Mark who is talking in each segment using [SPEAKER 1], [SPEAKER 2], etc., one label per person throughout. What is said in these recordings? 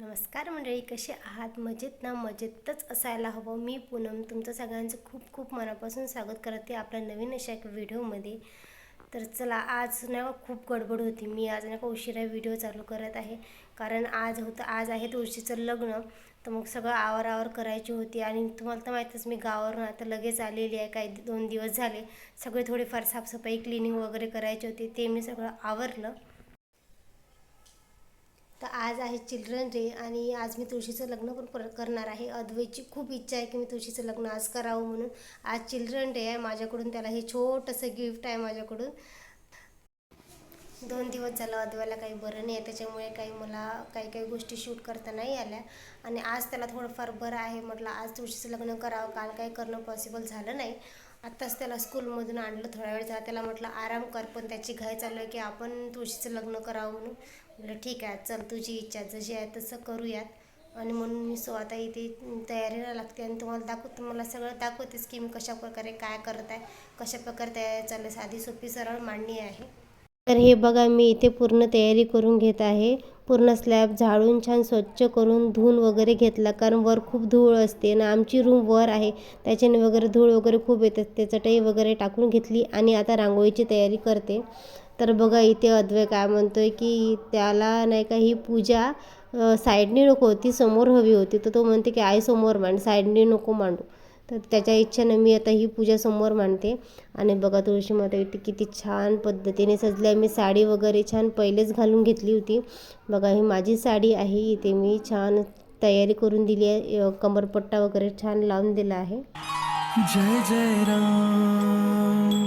[SPEAKER 1] नमस्कार मंडळी कसे आहात? मजेत ना? मजेतच असायला हवं. मी पूनम तुमचं सगळ्यांचं खूप खूप मनापासून स्वागत करते आपल्या नवीन अशा एक व्हिडिओमध्ये. तर चला आज नाही का खूप गडबड होती. मी आज नाही का उशिरा व्हिडिओ चालू करत आहे. कारण आज होतं आज आहे तुळशीचं लग्न. तर मग सगळं आवर करायची होती आणि तुम्हाला तर माहीतच मी गावावरून आता लगेच आलेली आहे. काही दोन दिवस झाले. सगळे थोडेफार साफसफाई क्लिनिंग वगैरे करायची होती. ते मी सगळं आवरलं. तर आज आहे चिल्ड्रन डे आणि आज मी तुळशीचं लग्न पण पर करणार आहे. अद्वैची खूप इच्छा आहे की मी तुळशीचं लग्न आज करावं म्हणून. आज चिल्ड्रन डे आहे माझ्याकडून त्याला हे छोटंसं गिफ्ट आहे माझ्याकडून. दोन दिवस झालं अद्वैला काही बरं नाही आहे त्याच्यामुळे काही मला काही काही गोष्टी शूट करता नाही आल्या. आणि आज त्याला थोडंफार बरं आहे म्हटलं आज तुळशीचं लग्न करावं काल काही करणं पॉसिबल झालं नाही. आत्ताच त्याला स्कूलमधून आणलं थोडा वेळ झाला त्याला म्हटलं आराम कर पण त्याची घाई चालू आहे की आपण तुळशीचं लग्न करावं म्हणून. म्हटलं ठीक आहे चल तुझी इच्छा जशी आहे तसं करूयात. आणि म्हणून मी सो आता इथे तयारीला लागते आणि तुम्हाला दाखवते मला सगळं दाखवतेच की मी कशा प्रकारे काय करत आहे कशा प्रकारे तयारी चालू साधी सोपी सरळ मांडणी आहे. तर हे बघा मी इथे पूर्ण तयारी करून घेत आहे. पूर्ण स्लॅब झाडून छान स्वच्छ करून धुवून वगैरे घेतला कारण वर खूप धूळ असते ना आमची रूम वर आहे. त्याच्याने वगैरे धूळ वगैरे खूप येते ते चटई वगैरे टाकून घेतली आणि आता रांगोळीची तयारी करते. तर बघा इथे अद्वय काय म्हणतो आहे की त्याला नाही का ही पूजा साईडने नको होती समोर हवी होती. तर तो म्हणते की आई समोर मांड साईडने नको मांडू. तर त्याच्या इच्छेनं मी आता ही पूजा समोर मांडते. आणि बघा तुळशी माता इथे किती छान पद्धतीने सजली आहे. मी साडी वगैरे छान पहिलेच घालून घेतली होती. बघा ही माझी साडी आहे. इथे मी छान तयारी करून दिली आहे. कमरपट्टा वगैरे छान लावून दिला आहे.
[SPEAKER 2] जय जय राम.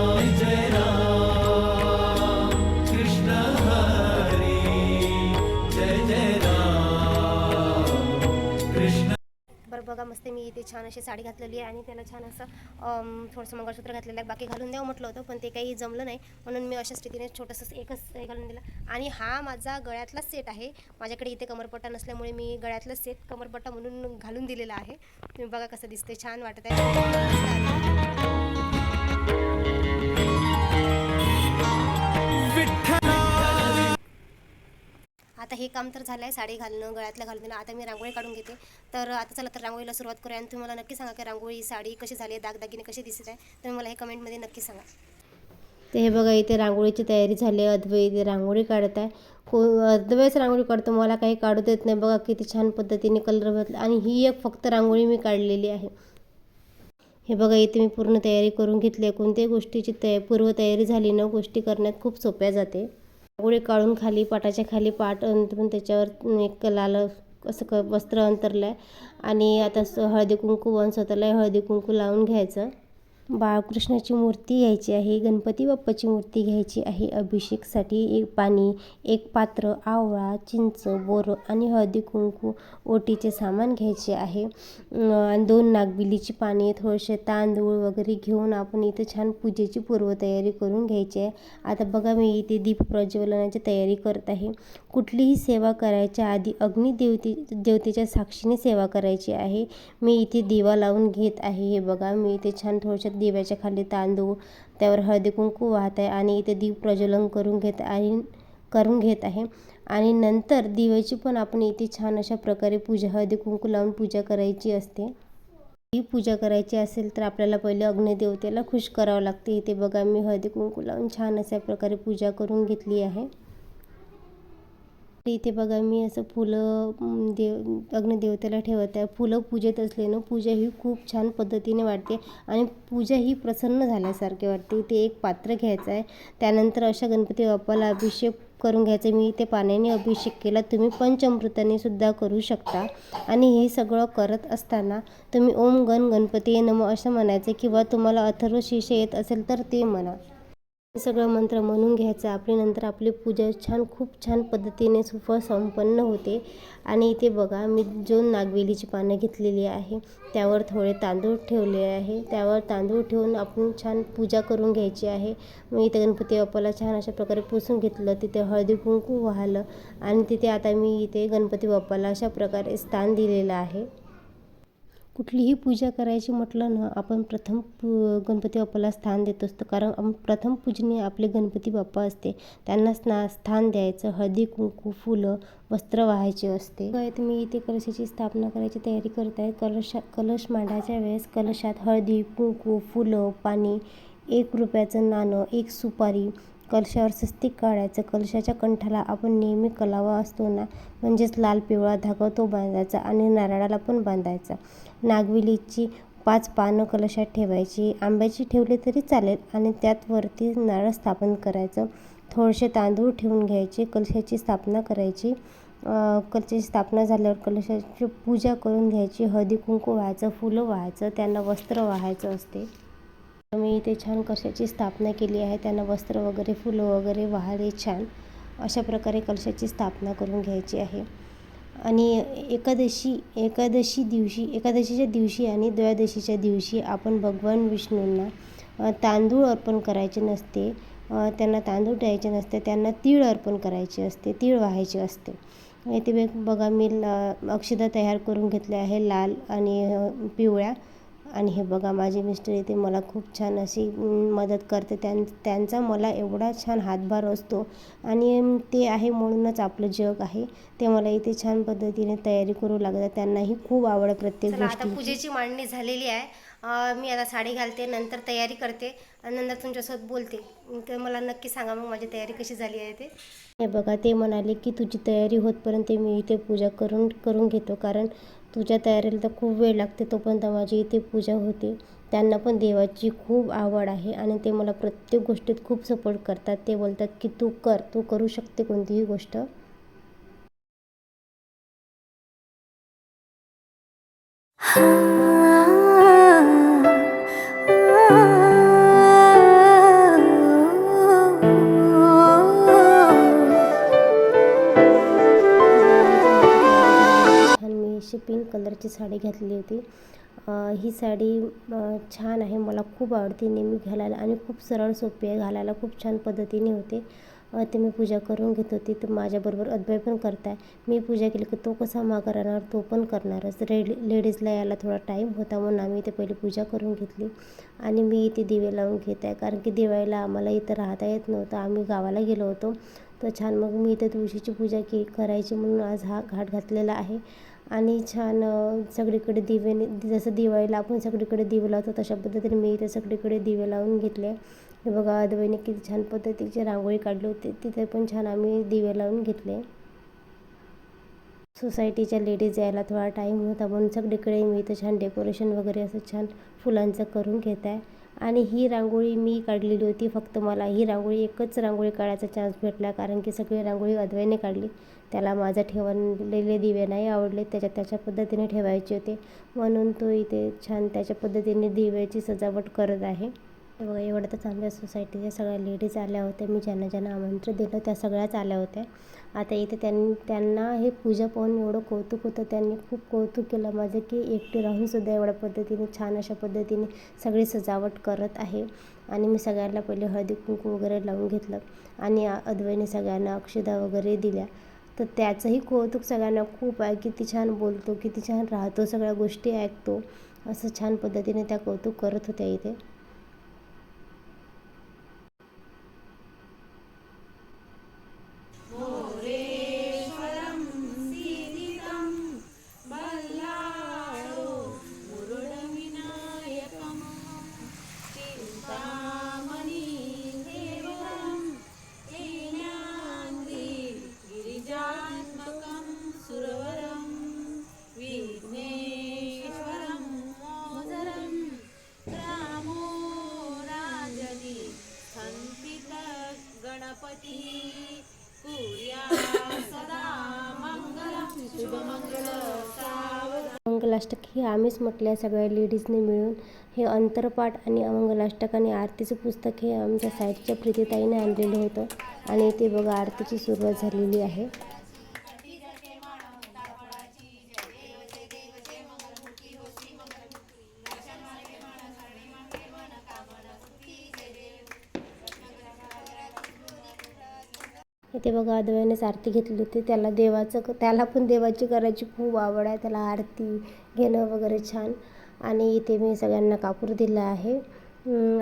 [SPEAKER 1] तर बघा मस्त मी इथे छान अशी साडी घातलेली आहे आणि त्याला छान असं थोडंसं मंगळसूत्र घातलेलं आहे. बाकी घालून द्यावं म्हटलं होतं पण ते काही जमलं नाही. म्हणून मी अशा स्थितीने छोटंसं एकच हे घालून दिलं. आणि हा माझा गळ्यातला सेट आहे. माझ्याकडे इथे कमरपट्टा नसल्यामुळे मी गळ्यातला सेट कमरपट्टा म्हणून घालून दिलेला आहे. तुम्ही बघा कसं दिसते छान वाटत आहे आता हे काम तर झालं आहे साडी घालणं गळ्यातलं घालून आता मी रांगोळी काढून घेते. तर आता चला तर रांगोळीला सुरुवात करूया आणि तुम्ही मला नक्की सांगा की रांगोळी साडी कशी झाली आहे दागदागिने कशी दिसत आहे तुम्ही मला हे कमेंटमध्ये नक्की सांगा. ते हे बघा इथे रांगोळीची तयारी झाली आहे. अद्वै इथे रांगोळी काढत आहे. को अद्वैच रांगोळी काढतो मला काही काढू देत नाही. बघा किती छान पद्धतीने कलर भरला आणि ही एक फक्त रांगोळी मी काढलेली आहे. हे बघा इथे मी पूर्ण तयारी करून घेतली आहे. कोणत्याही गोष्टीची तया पूर्वतयारी झाली ना गोष्टी करण्यात खूप सोप्या जाते. रांगोळी काढून खाली पाटाच्या खाली पाट अंतरून त्याच्यावर एक लाल असं क वस्त्र अंतरलं आहे आणि आता स हळदी कुंकू वन स्वतःला हळदी कुंकू लावून घ्यायचं. बाळकृष्णाची मूर्ती घ्यायची आहे गणपती बाप्पाची मूर्ती घ्यायची आहे. अभिषेकसाठी एक पाणी एक पात्र आवळा चिंच बोरं आणि हळदी कुंकू ओटीचे सामान घ्यायचे आहे. आणि दोन नागबिलीची पाने थोडेसे तांदूळ वगैरे घेऊन आपण इथे छान पूजेची पूर्वतयारी करून घ्यायची आहे. आता बघा मी इथे दीप प्रज्वलनाची तयारी करत आहे. कुठलीही सेवा करायच्या आधी अग्निदेवते देवतेच्या साक्षीने सेवा करायची आहे. मी इथे दिवा लावून घेत आहे. हे बघा मी इथे छान थोडशा दिव्याच्या खाली तांदूळ त्यावर हळदी कुंकू वाहत आहे आणि इथे दीप प्रज्वलन करून घेत आणि करून घेत आहे. आणि नंतर दिव्याची पण आपण इथे छान अशा प्रकारे पूजा हळदी कुंकू लावून पूजा करायची असते. ही पूजा करायची असेल तर आपल्याला पहिले अग्निदेवतेला खुश करावं लागते. इथे बघा मी हळदी कुंकू लावून छान अशा प्रकारे पूजा करून घेतली आहे. इथे बघा मी असं फुलं देव अग्निदेवतेला ठेवत आहे. फुलं पूजेत असल्यानं पूजा ही खूप छान पद्धतीने वाटते आणि पूजा ही प्रसन्न झाल्यासारखे वाटते. इथे एक पात्र घ्यायचं आहे. त्यानंतर अशा गणपती बाप्पाला अभिषेक करून घ्यायचं मी इथे पाण्याने अभिषेक केला. तुम्ही पंचामृताने सुद्धा करू शकता. आणि हे सगळं करत असताना तुम्ही ओम गण गणपती नम असं म्हणायचं किंवा तुम्हाला अथर्व शिष्य येत असेल तर ते म्हणा. सगळं मंत्र म्हणून घ्यायचं आपली नंतर आपली पूजा छान खूप छान पद्धतीने सुफळ संपन्न होते. आणि इथे बघा मी जो नागवेलीची पानं घेतलेली आहे त्यावर थोडे तांदूळ ठेवले आहे. त्यावर तांदूळ ठेवून आपण छान पूजा करून घ्यायची आहे. मी इथे गणपती बाप्पाला छान अशा प्रकारे पुसून घेतलं. तिथे हळदी कुंकू वाहलं. आणि तिथे आता मी इथे गणपती बाप्पाला अशा प्रकारे स्थान दिलेलं आहे. कुठलीही पूजा करायची म्हटलं ना आपण प्रथम पू गणपती बाप्पाला स्थान देत असतो. कारण प्रथम पूजनीय आपले गणपती बाप्पा असते. त्यांना स्ना स्थान द्यायचं. हळदी कुंकू फुलं वस्त्र वाहायचे असते. काय तुम्ही इथे कलशाची स्थापना करायची तयारी करत आहे कलशा कलश मांडायच्या वेळेस कलशात हळदी कुंकू फुलं पाणी एक रुपयाचं नाणं एक सुपारी कलशावर स्वस्तिक काढायचं. कलशाच्या कंठाला आपण नेहमी कलावा असतो ना म्हणजेच लाल पिवळा धागा तो बांधायचा आणि नारळाला पण बांधायचा. नागवेलीची पाच पानं कलशात ठेवायची. आंब्याची ठेवली तरी चालेल आणि त्यात वरती नारळ स्थापन करायचं. थोडेसे तांदूळ ठेवून घ्यायचे कलशाची स्थापना करायची. कलशाची स्थापना झाल्यावर कलशाची पूजा करून घ्यायची. हळदी कुंकू व्हायचं फुलं व्हायचं त्यांना वस्त्र वाहायचं असते. मी इथे छान कलशाची स्थापना केली आहे. त्यांना वस्त्र वगैरे फुलं वगैरे वाहले छान अशा प्रकारे कलशाची स्थापना करून घ्यायची आहे. आणि एकादशी एकादशी दिवशी एकादशीच्या दिवशी आणि द्वादशीच्या दिवशी आपण भगवान विष्णूंना तांदूळ अर्पण करायचे नसते. त्यांना तांदूळ द्यायचे नसते. त्यांना तीळ अर्पण करायचे असते. तीळ वाहायचे असते. येथे बघा मी ला अक्षदा तयार करून घेतल्या आहे. लाल आणि पिवळ्या. आणि हे बघा माझे मिस्टर इथे मला खूप छान अशी मदत करते. त्यां त्यांचा मला एवढा छान हातभार असतो आणि ते आहे म्हणूनच आपलं जग आहे. ते मला इथे छान पद्धतीने तयारी करू लागतात. त्यांनाही खूप आवड प्रत्येक
[SPEAKER 3] चला आता
[SPEAKER 1] गोष्टी
[SPEAKER 3] पूजेची मांडणी झालेली आहे. मी आता साडी घालते नंतर तयारी करते आणि नंतर तुमच्यासोबत बोलते. तर मला नक्की सांगा मग माझी तयारी कशी झाली आहे ते.
[SPEAKER 1] हे बघा ते म्हणाले की तुझी तयारी होतपर्यंत मी इथे पूजा करून करून घेतो. कारण तुझ्या तयारीला तर खूप वेळ लागते तोपर्यंत माझी इथे पूजा होते. त्यांना पण देवाची खूप आवड आहे आणि ते मला प्रत्येक गोष्टीत खूप सपोर्ट करतात. ते बोलतात की तू कर तू करू शकते कोणतीही गोष्ट. पिंक कलरची साडी घातली होती. ही साडी छान आहे मला खूप आवडते नेहमी घालायला आणि खूप सरळ सोपी आहे घालायला खूप छान पद्धतीने होते. ते मी पूजा करून घेत होती तर माझ्याबरोबर अद्वय पण करताय. मी पूजा केली की तो कसा मागं राहणार तो पण करणारच. रेडी लेडीजला यायला थोडा टाईम होता म्हणून आम्ही इथे पहिली पूजा करून घेतली आणि मी इथे दिवे लावून घेत आहे. कारण की दिवाळीला आम्हाला इथं राहता येत नव्हतं आम्ही गावाला गेलो होतो. तर छान मग मी इथे तुळशीची पूजा के करायची म्हणून आज हा घाट घातलेला आहे. आणि छान सगळीकडे दिवे जसं दिवाळीला आपण सगळीकडे दिवे लावतो तशा पद्धतीने मी इथे सगळीकडे दिवे लावून घेतले. हे बघा अद्वैने किती छान पद्धतीची रांगोळी काढली होती तिथे पण छान आम्ही दिवे लावून घेतले. सोसायटीच्या लेडीज यायला थोडा टाईम होता म्हणून सगळीकडे मी इथं छान डेकोरेशन वगैरे असं छान फुलांचं करून घेत आहे. आणि ही रांगोळी मी काढलेली होती. फक्त मला ही रांगोळी एकच रांगोळी काढायचा चान्स भेटला कारण की सगळी रांगोळी अद्वैने काढली. त्याला माझं ठेवलेले दिवे नाही आवडले त्याच्या त्याच्या पद्धतीने ठेवायचे होते. म्हणून तो इथे छान त्याच्या पद्धतीने दिव्याची सजावट करत आहे. बघा एवढ्यातच आमच्या सोसायटीच्या सगळ्या लेडीज आल्या होत्या. मी ज्यांना ज्यांना आमंत्रण दिलं त्या सगळ्याच आल्या होत्या. आता इथे त्यां त्यांना हे पूजा पाहून एवढं कौतुक होतं. त्यांनी खूप कौतुक केलं माझं की एकटे राहूनसुद्धा एवढ्या पद्धतीने छान अशा पद्धतीने सगळी सजावट करत आहे. आणि मी सगळ्यांना पहिले हळदी कुंकू वगैरे लावून घेतलं. आणि अद्वैने सगळ्यांना अक्षदा वगैरे दिल्या. तर त्याचंही कौतुक सगळ्यांना खूप आहे. किती छान बोलतो किती छान राहतो सगळ्या गोष्टी ऐकतो. असं छान पद्धतीने त्या कौतुक करत होत्या इथे. मंगलाष्टक हे आम्हीच म्हटल्या सगळ्या लेडीजने मिळून हे अंतरपाठ आणि अमंगलाष्टक आणि आरतीचं पुस्तक हे आमच्या साईडच्या प्रीतीताईने आणलेलं होतं. आणि ते बघा आरतीची सुरुवात झालेली आहे हे ते बघा अद्वयानेच आरती घेतली होती. त्याला देवाचं त्याला पण देवाची करायची खूप आवड आहे. त्याला आरती घेणं वगैरे छान. आणि इथे मी सगळ्यांना कापूर दिला आहे.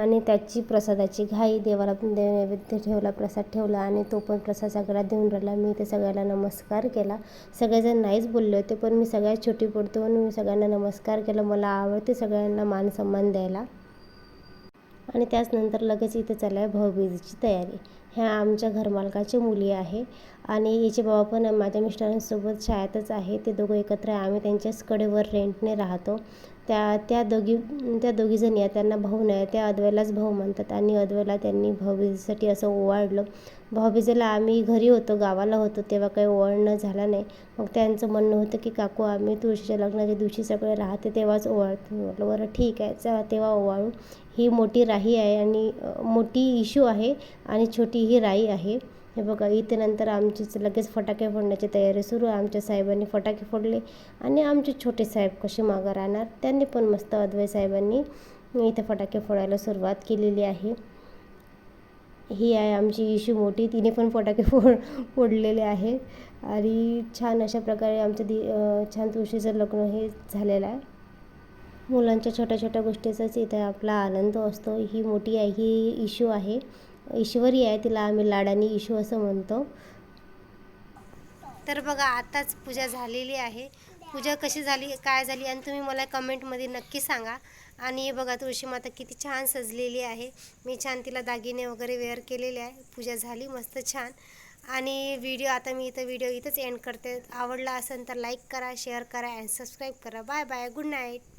[SPEAKER 1] आणि त्याची प्रसादाची घाई देवाला पण दे नैवेद्य ठेवला प्रसाद ठेवला आणि तो पण प्रसाद सगळ्यात देऊन राहिला. मी ते सगळ्याला नमस्कार केला. सगळेजण नाहीच बोलले होते पण मी सगळ्यात छोटी पडतो म्हणून मी सगळ्यांना नमस्कार केला. मला आवडते सगळ्यांना मान सन्मान द्यायला. आणि त्याचनंतर लगेच इथे चालू आहे भाऊबीजेची तयारी. ह्या आमच्या घरमालकाची मुली आहे. आणि याचे बाबा पण माझ्या मिस्टरांसोबत शाळेतच आहे. ते दोघं एकत्र आहे. आम्ही त्यांच्याच कडेवर रेंटने राहतो. त्या त्या दोघी त्या दोघीजणी आहेत. त्यांना भाऊ नाही. त्या अद्वैलाच भाऊ म्हणतात. आणि अद्वैला त्यांनी भाऊबीजेसाठी असं ओवाळलं. भाऊबीजेला आम्ही घरी होतो. गावाला होतो. तेव्हा काही ओवाळणं झालं नाही. मग त्यांचं म्हणणं होतं की काकू आम्ही तुळशीच्या लग्नाच्या दिवशी सगळे राहते. तेव्हाच ओवाळतो. म्हटलं बरं ठीक आहे. चला तेव्हा ओवाळू. ही मोठी राही आहे आणि मोठी इशू आहे आणि छोटी ही राई आहे. हे बघा इथे नंतर आमचीच लगेच फटाके फोडण्याची तयारी सुरू आहे. आमच्या साहेबांनी फटाके फोडले आणि आमचे छोटे साहेब कसे मागं राहणार त्यांनी पण मस्त अद्वै साहेबांनी इथे फटाके फोडायला सुरुवात केलेली आहे. ही आहे आमची इशू मोठी तिने पण फटाके फोड फोडलेले आहे. आणि छान अशा प्रकारे आमचं दि छान तुळशीचं लग्न हे झालेलं आहे. मुलांच्या छोट्या छोट्या गोष्टीचाच इथे आपला आनंद असतो. ही मोठी आहे ही इशू आहे. ईश्वरी आहे तिला आम्ही लाडानी इशू असं म्हणतो. तर बघा आताच पूजा झालेली आहे. पूजा कशी झाली काय झाली आणि तुम्ही मला कमेंटमध्ये नक्की सांगा. आणि हे बघा तुळशी माता किती छान सजलेली आहे. मी छान तिला दागिने वगैरे वेअर केलेले आहे. पूजा झाली मस्त छान. आणि व्हिडिओ आता मी इथं व्हिडिओ इथंच एंड करते. आवडला असेल तर लाईक करा शेअर करा अँड सबस्क्राईब करा. Bye bye good night